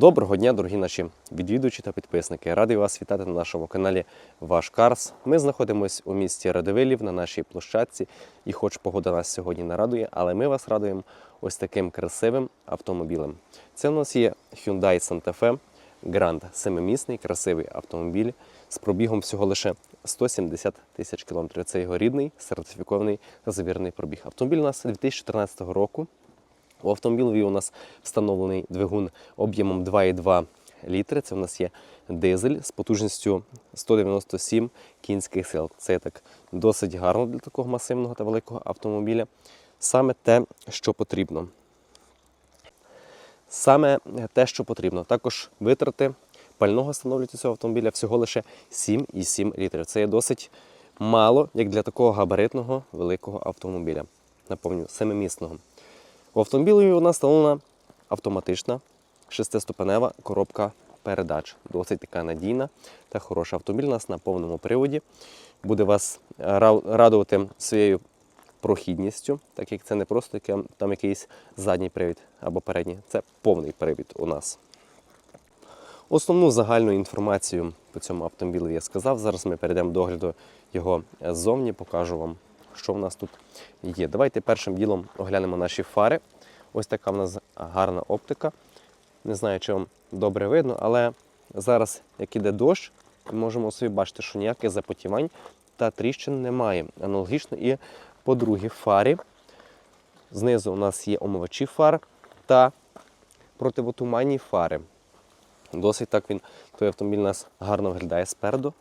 Доброго дня, дорогі наші відвідувачі та підписники. Радий вас вітати на нашому каналі Ваш Карс. Ми знаходимося у місті Радивилів на нашій площадці. І хоч погода нас сьогодні не радує, але ми вас радуємо ось таким красивим автомобілем. Це у нас є Hyundai Santa Fe Grand, семимісний, красивий автомобіль з пробігом всього лише 170 тисяч кілометрів. Це його рідний, сертифікований та завірений пробіг. Автомобіль у нас 2014 року. У автомобілі у нас встановлений двигун об'ємом 2,2 літри. Це у нас є дизель з потужністю 197 кінських сил. Це так досить гарно для такого масивного та великого автомобіля. Саме те, що потрібно. Саме те, що потрібно. Також витрати пального становлять у цього автомобіля всього лише 7,7 літрів. Це є досить мало, як для такого габаритного великого автомобіля. Напомню, семимісного. У автомобілі у нас встановлена автоматична шестиступенева коробка передач. Досить така надійна та хороша. Автомобіль у нас на повному приводі. Буде вас радувати своєю прохідністю, так як це не просто там якийсь задній привід або передній, це повний привід у нас. Основну загальну інформацію по цьому автомобілю я сказав. Зараз ми перейдемо до огляду його ззовні, покажу вам, що в нас тут є. Давайте першим ділом оглянемо наші фари. Ось така в нас гарна оптика. Не знаю, чи вам добре видно, але зараз, як іде дощ, ми можемо собі бачити, що ніяких запотівань та тріщин немає. Аналогічно і по другій фарі. Знизу у нас є омивачі фар та противотуманні фари. Досить так він, той автомобіль у нас гарно виглядає спереду.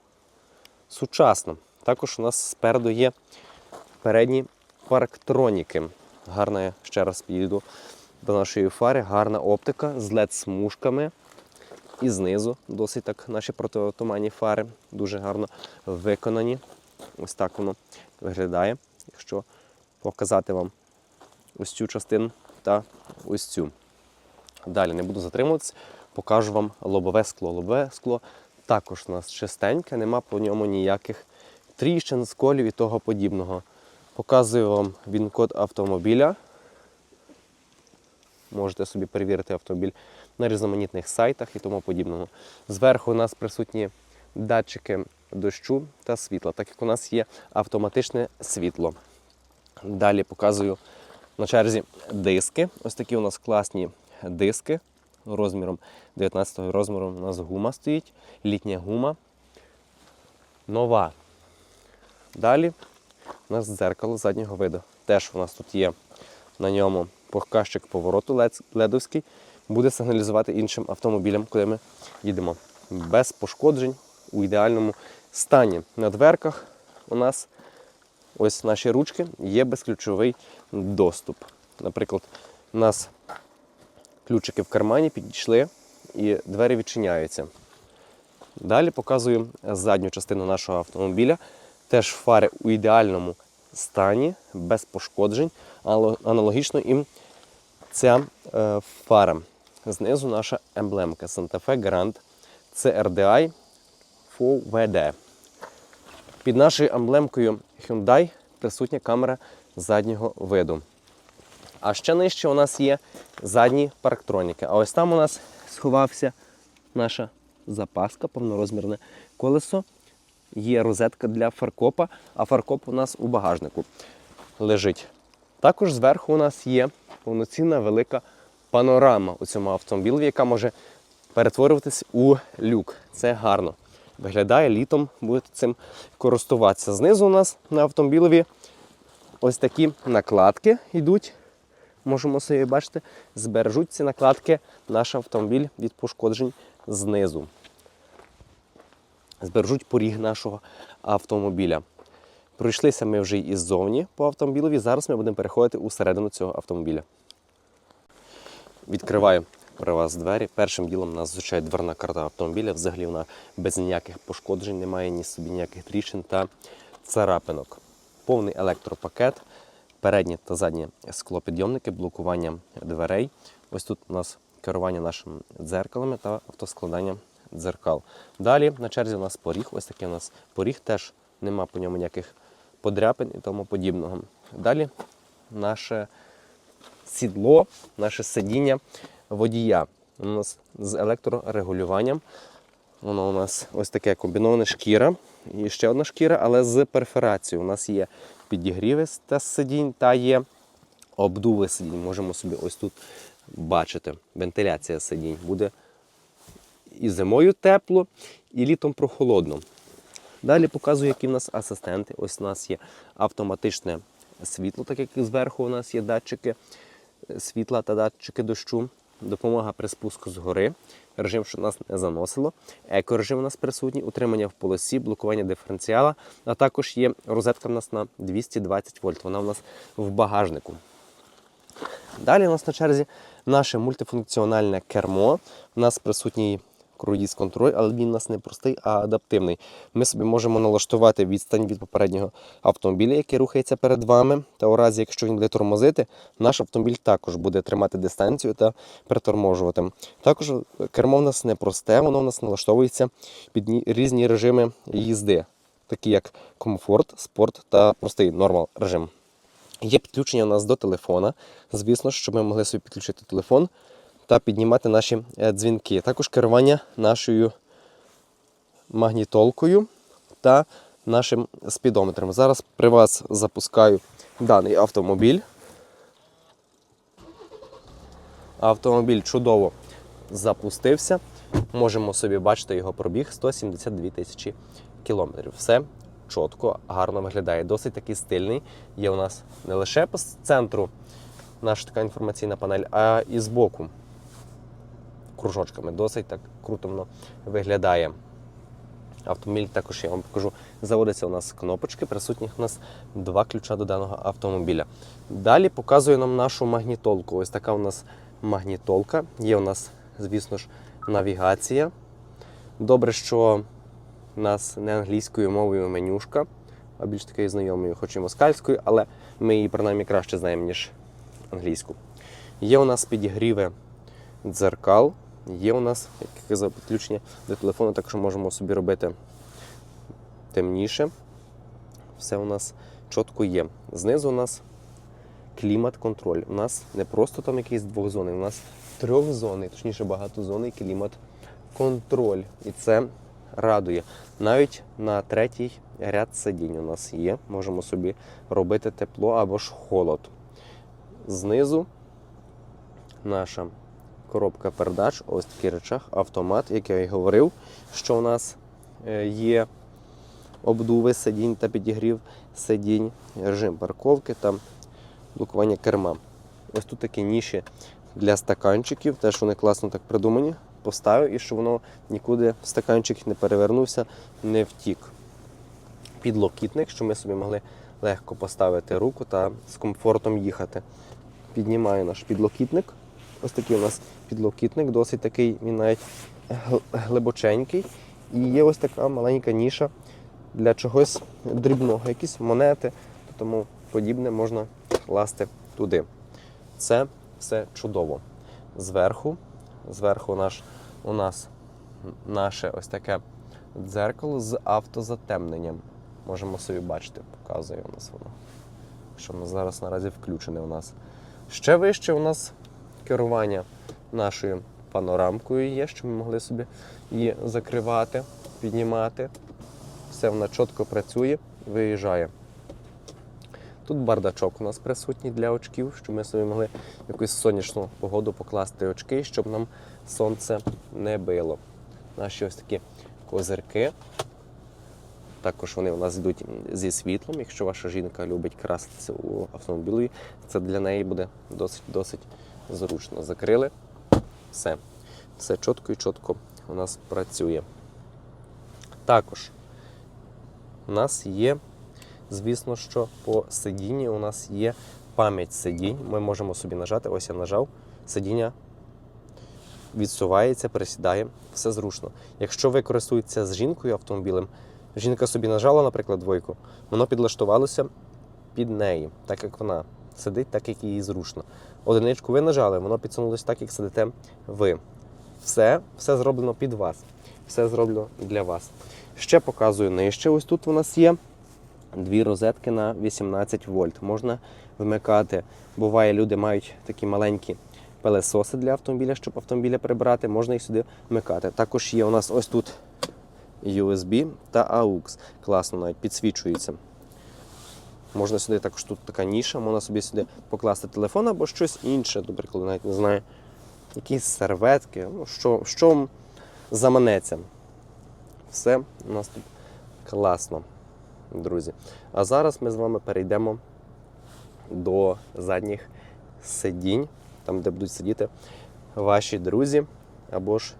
Сучасно. Також у нас спереду є передні парктроніки. Гарна, я ще раз підійду до нашої фари, гарна оптика з LED-смужками. І знизу досить так наші протитуманні фари дуже гарно виконані. Ось так воно виглядає. Якщо показати вам ось цю частину та ось цю. Далі не буду затримуватися, покажу вам лобове скло. Лобове скло також у нас чистеньке, нема по ньому ніяких тріщин, сколів і того подібного. Показую вам він-код автомобіля. Можете собі перевірити автомобіль на різноманітних сайтах і тому подібного. Зверху у нас присутні датчики дощу та світла, так як у нас є автоматичне світло. Далі показую на черзі диски. Ось такі у нас класні диски розміром 19 розміром. У нас гума стоїть, літня гума. Нова. Далі у нас дзеркало заднього виду. Теж у нас тут є на ньому показчик повороту ледовський. Буде сигналізувати іншим автомобілям, куди ми їдемо. Без пошкоджень у ідеальному стані. На дверках у нас ось наші ручки є безключовий доступ. Наприклад, у нас ключики в кармані підійшли і двері відчиняються. Далі показую задню частину нашого автомобіля. Теж фари у ідеальному стані, без пошкоджень. Ало- Аналогічно і ця е, фара. Знизу наша емблемка Santa Fe Grand CRDI FOVD. Під нашою емблемкою Hyundai присутня камера заднього виду. А ще нижче у нас є задні парктроніки. А ось там у нас сховався наша запаска, повнорозмірне колесо. Є розетка для фаркопа, а фаркоп у нас у багажнику лежить. Також зверху у нас є повноцінна велика панорама у цьому автомобілі, яка може перетворюватись у люк. Це гарно. Виглядає літом, будете цим користуватися. Знизу у нас на автомобілеві ось такі накладки йдуть. Можемо собі бачити, збережуть ці накладки наш автомобіль від пошкоджень знизу. Збережуть поріг нашого автомобіля. Пройшлися ми вже і ззовні по автомобілеві. Зараз ми будемо переходити у середину цього автомобіля. Відкриваю при вас двері. Першим ділом нас звучає дверна карта автомобіля. Взагалі вона без ніяких пошкоджень, немає ні собі ніяких тріщин та царапинок. Повний електропакет, передні та задні склопідйомники, блокування дверей. Ось тут у нас керування нашими дзеркалами та автоскладання дзеркал. Далі на черзі у нас поріг. Ось такий у нас поріг, теж нема по ньому ніяких подряпин і тому подібного. Далі наше сідло, наше сидіння водія. Воно у нас з електрорегулюванням. Воно у нас ось таке комбіноване шкіра. І ще одна шкіра, але з перфорацією. У нас є підігріви та сидінь та є обдуви сидінь. Можемо собі ось тут бачити. Вентиляція сидінь. Буде і зимою тепло, і літом прохолодно. Далі показую, які в нас асистенти. Ось у нас є автоматичне світло, так як зверху у нас є датчики е, світла та датчики дощу. Допомога при спуску з гори, режим, щоб нас не заносило. Екорежим у нас присутній, утримання в полосі, блокування диференціала, а також є розетка в нас на 220 вольт. Вона у нас в багажнику. Далі у нас на черзі наше мультифункціональне кермо. У нас присутній круїз контроль, але він у нас не простий, а адаптивний. Ми собі можемо налаштувати відстань від попереднього автомобіля, який рухається перед вами. Та у разі, якщо він буде тормозити, наш автомобіль також буде тримати дистанцію та приторможувати. Також кермо в нас не просте, воно в нас налаштовується під різні режими їзди, такі як комфорт, спорт та простий нормал режим. Є підключення у нас до телефона. Звісно, щоб ми могли собі підключити телефон та піднімати наші е, дзвінки. Також керування нашою магнітолкою та нашим спідометром. Зараз при вас запускаю даний автомобіль. Автомобіль чудово запустився. Можемо собі бачити його пробіг 172 тисячі кілометрів. Все чітко, гарно виглядає. Досить такий стильний. Є у нас не лише по центру наша така інформаційна панель, а і збоку кружочками. Досить так круто виглядає. Автомобіль також я вам покажу. Заводиться у нас кнопочки, присутніх у нас два ключа до даного автомобіля. Далі показую нам нашу магнітолку. Ось така у нас магнітолка. Є у нас, звісно ж, навігація. Добре, що у нас не англійською мовою менюшка, а більш такою знайомою, хоч і москальською, але ми її принаймні краще знаємо, ніж англійську. Є у нас підігріви дзеркал, є у нас, як я казав, підключення до телефону, так що можемо собі робити темніше. Все у нас чітко є. Знизу у нас клімат-контроль. У нас не просто там якийсь двохзонний, у нас трьохзонний, точніше багатозонний клімат-контроль. І це радує. Навіть на третій ряд сидінь у нас є. Можемо собі робити тепло або ж холод. Знизу наша коробка передач, ось такий речах, автомат, як я і говорив, що у нас е, є обдуви сидінь та підігрів сидінь, режим парковки та блокування керма. Ось тут такі ніші для стаканчиків, теж вони класно так придумані. Поставив і щоб воно нікуди стаканчик не перевернувся, не втік. Підлокітник, щоб ми собі могли легко поставити руку та з комфортом їхати. Піднімаю наш підлокітник. Ось такий у нас підлокітник, досить такий, він навіть глибоченький. І є ось така маленька ніша для чогось дрібного, якісь монети, тому подібне можна класти туди. Це все чудово. Зверху, зверху наш, у нас наше ось таке дзеркало з автозатемненням. Можемо собі бачити, показує у нас воно. Що воно зараз наразі включене у нас. Ще вище у нас керування нашою панорамкою є, щоб ми могли собі її закривати, піднімати. Все вона чітко працює, виїжджає. Тут бардачок у нас присутній для очків, щоб ми собі могли якусь сонячну погоду покласти очки, щоб нам сонце не било. Наші ось такі козирки. Також вони у нас йдуть зі світлом. Якщо ваша жінка любить краситися у автомобілі, це для неї буде досить досить зручно. Закрили. Все. Все чітко і чітко у нас працює. Також у нас є, звісно, що по сидінні у нас є пам'ять сидінь. Ми можемо собі нажати. Ось я нажав. Сидіння відсувається, присідає, все зручно. Якщо ви користуєтеся з жінкою автомобілем, жінка собі нажала, наприклад, двойку, воно підлаштувалося під неї, так як вона сидить, так як їй зручно. Одиничку ви нажали, воно підсунулося так, як сидите ви. Все, все зроблено під вас, все зроблено для вас. Ще показую нижче. Ось тут у нас є дві розетки на 18 вольт. Можна вмикати. Буває, люди мають такі маленькі пилесоси для автомобіля, щоб автомобіля прибрати, можна їх сюди вмикати. Також є у нас ось тут USB та AUX. Класно навіть підсвічується. Можна сюди також тут така ніша, можна собі сюди покласти телефон або щось інше, до прикладу, навіть не знаю. Якісь серветки, ну, що, що заманеться. Все у нас тут класно, друзі. А зараз ми з вами перейдемо до задніх сидінь, там, де будуть сидіти ваші друзі або ж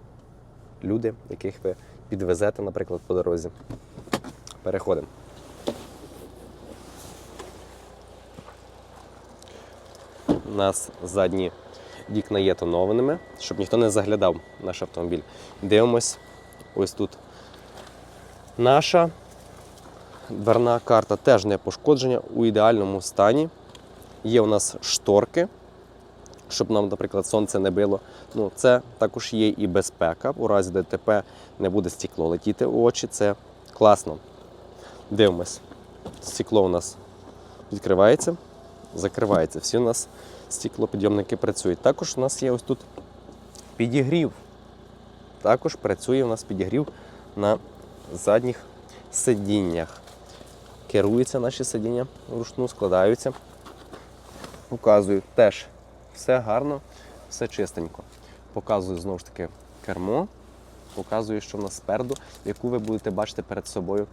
люди, яких ви підвезете, наприклад, по дорозі. Переходимо. Нас задні вікна є тонованими, щоб ніхто не заглядав наш автомобіль. Дивимось ось тут. Наша дверна карта теж не пошкоджена у ідеальному стані. Є у нас шторки, щоб нам, наприклад, сонце не било. Ну, це також є і безпека. У разі ДТП не буде стекло летіти у очі. Це класно. Дивимось. Стекло у нас відкривається, закривається. Всі у нас стеклопідйомники працюють. Також у нас є ось тут підігрів. Також працює у нас підігрів на задніх сидіннях. Керуються наші сидіння вручну, складаються. Показую теж все гарно, все чистенько. Показую знову ж таки кермо, показую, що в нас спереду, яку ви будете бачити перед собою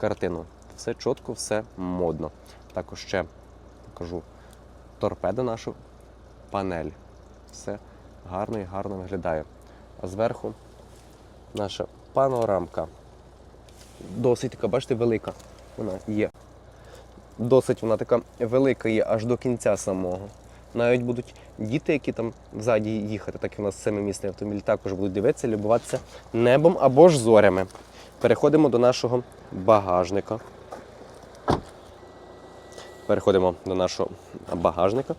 картину. Все чітко, все модно. Також ще покажу торпеду нашу панель. Все гарно і гарно виглядає. А зверху наша панорамка. Досить така, бачите, велика. Вона є. Досить вона така велика є аж до кінця самого. Навіть будуть діти, які там ззаді їхати, так як у нас семимісний автомобіль, також будуть дивитися, любуватися небом або ж зорями. Переходимо до нашого багажника. Переходимо до нашого багажника.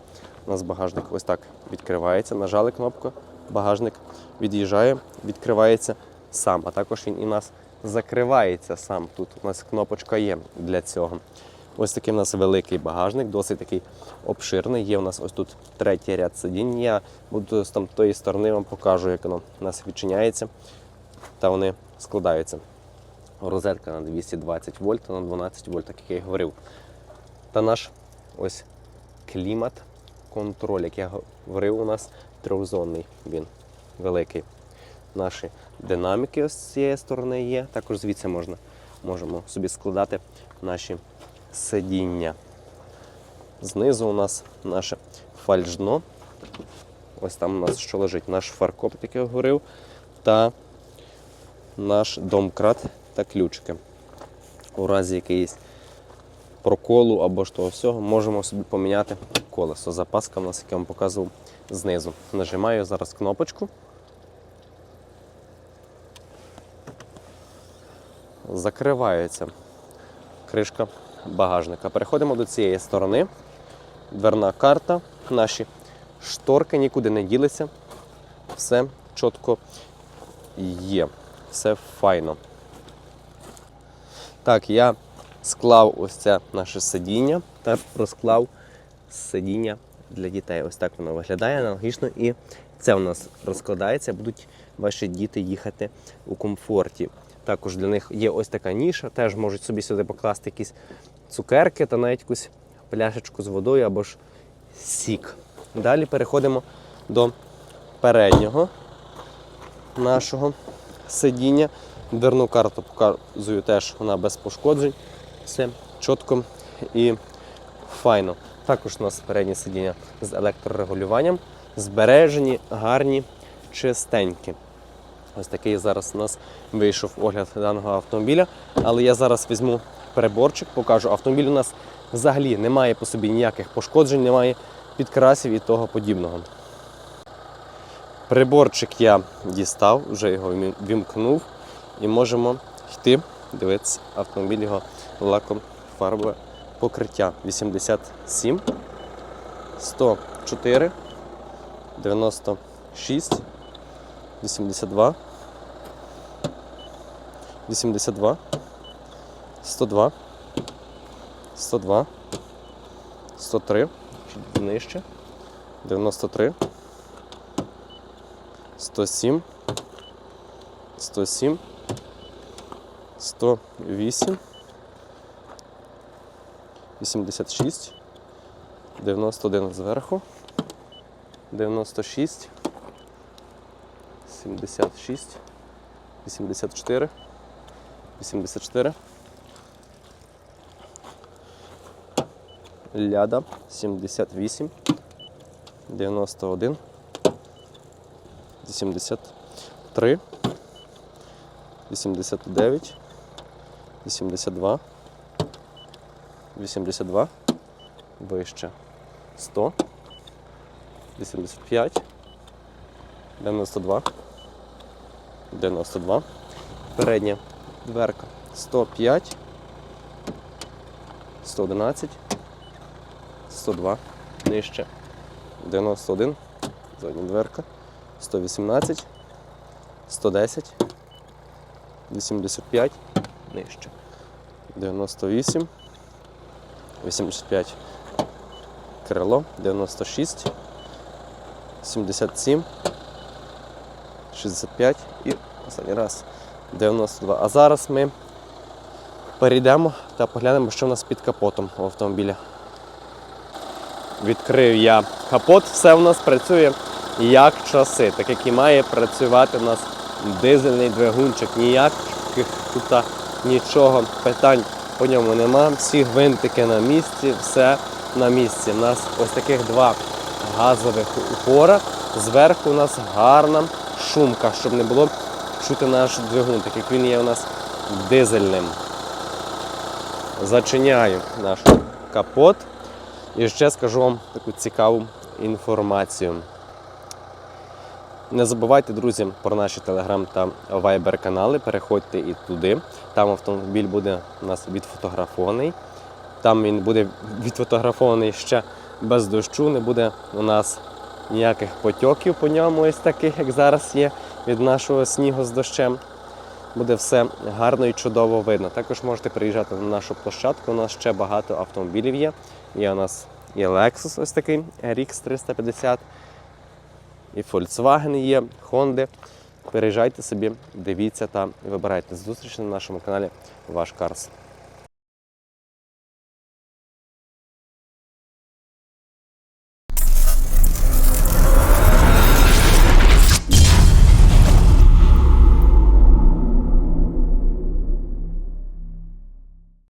У нас багажник ось так відкривається. Нажали кнопку, багажник від'їжджає, відкривається сам. А також він і нас закривається сам. Тут у нас кнопочка є для цього. Ось такий у нас великий багажник, досить такий обширний. Є у нас ось тут третій ряд сидінь. Я буду з там тої сторони вам покажу, як воно у нас відчиняється та вони складаються. Розетка на 220 вольт на 12 вольт, так як я і говорив. Та наш ось клімат контроль, як я говорив, у нас трьохзонний він великий. Наші динаміки з цієї сторони є. Також звідси можна можемо собі складати наші сидіння. Знизу у нас наше фальшдно. Ось там у нас що лежить наш фаркоп, як я говорив, та наш домкрат та ключики. У разі якоїсь проколу або ж того всього, можемо собі поміняти колесо. Запаска у нас, як я вам показував, знизу. Нажимаю зараз кнопочку. Закривається кришка багажника. Переходимо до цієї сторони. Дверна карта, наші шторки нікуди не ділися. Все чітко є. Все файно. Так, я склав ось це наше сидіння та розклав сидіння для дітей. Ось так воно виглядає аналогічно. І це у нас розкладається, будуть ваші діти їхати у комфорті. Також для них є ось така ніша, теж можуть собі сюди покласти якісь цукерки та навіть якусь пляшечку з водою або ж сік. Далі переходимо до переднього нашого сидіння. Дверну карту показую теж, вона без пошкоджень. Все чітко і файно. Також у нас переднє сидіння з електрорегулюванням. Збережені, гарні, чистенькі. Ось такий зараз у нас вийшов огляд даного автомобіля. Але я зараз візьму переборчик, покажу. Автомобіль у нас взагалі не має по собі ніяких пошкоджень, немає підкрасів і того подібного. Приборчик я дістав, вже його вімкнув і можемо йти. Дивитися, автомобіль його лаком фарбове покриття. 87, 104, 96, 82, 82, 102, 102, 103, чуть нижче, 93, 107, 107, 108, 86, 91 зверху, 96, 76, 84, 84. Ляда 78, 91, 83, 89, 82, 82, вище 100, 85, 92, 92, передня дверка 105, 111, 102, нижче 91, задня дверка 118, 110, 85, нижче 98, 85, крило 96, 77, 65 і останній раз 92. А зараз ми перейдемо та поглянемо, що в нас під капотом у автомобіля. Відкрив я капот, все в нас працює як часи, так як і має працювати у нас дизельний двигунчик. Ніяких тут нічого питань по ньому нема. Всі гвинтики на місці, все на місці. У нас ось таких два газових упора. Зверху у нас гарна шумка, щоб не було чути наш двигун, так як він є у нас дизельним. Зачиняю наш капот. І ще скажу вам таку цікаву інформацію. Не забувайте, друзі, про наші телеграм та вайбер канали. Переходьте і туди. Там автомобіль буде у нас відфотографований. Там він буде відфотографований ще без дощу, не буде у нас ніяких потьоків по ньому, ось таких, як зараз є від нашого снігу з дощем. Буде все гарно і чудово видно. Також можете приїжджати на нашу площадку. У нас ще багато автомобілів є. Є у нас і Lexus ось такий RX 350, і Volkswagen є, Honda. Переїжджайте собі, дивіться та вибирайте. Зустріч на нашому каналі Ваш Карс.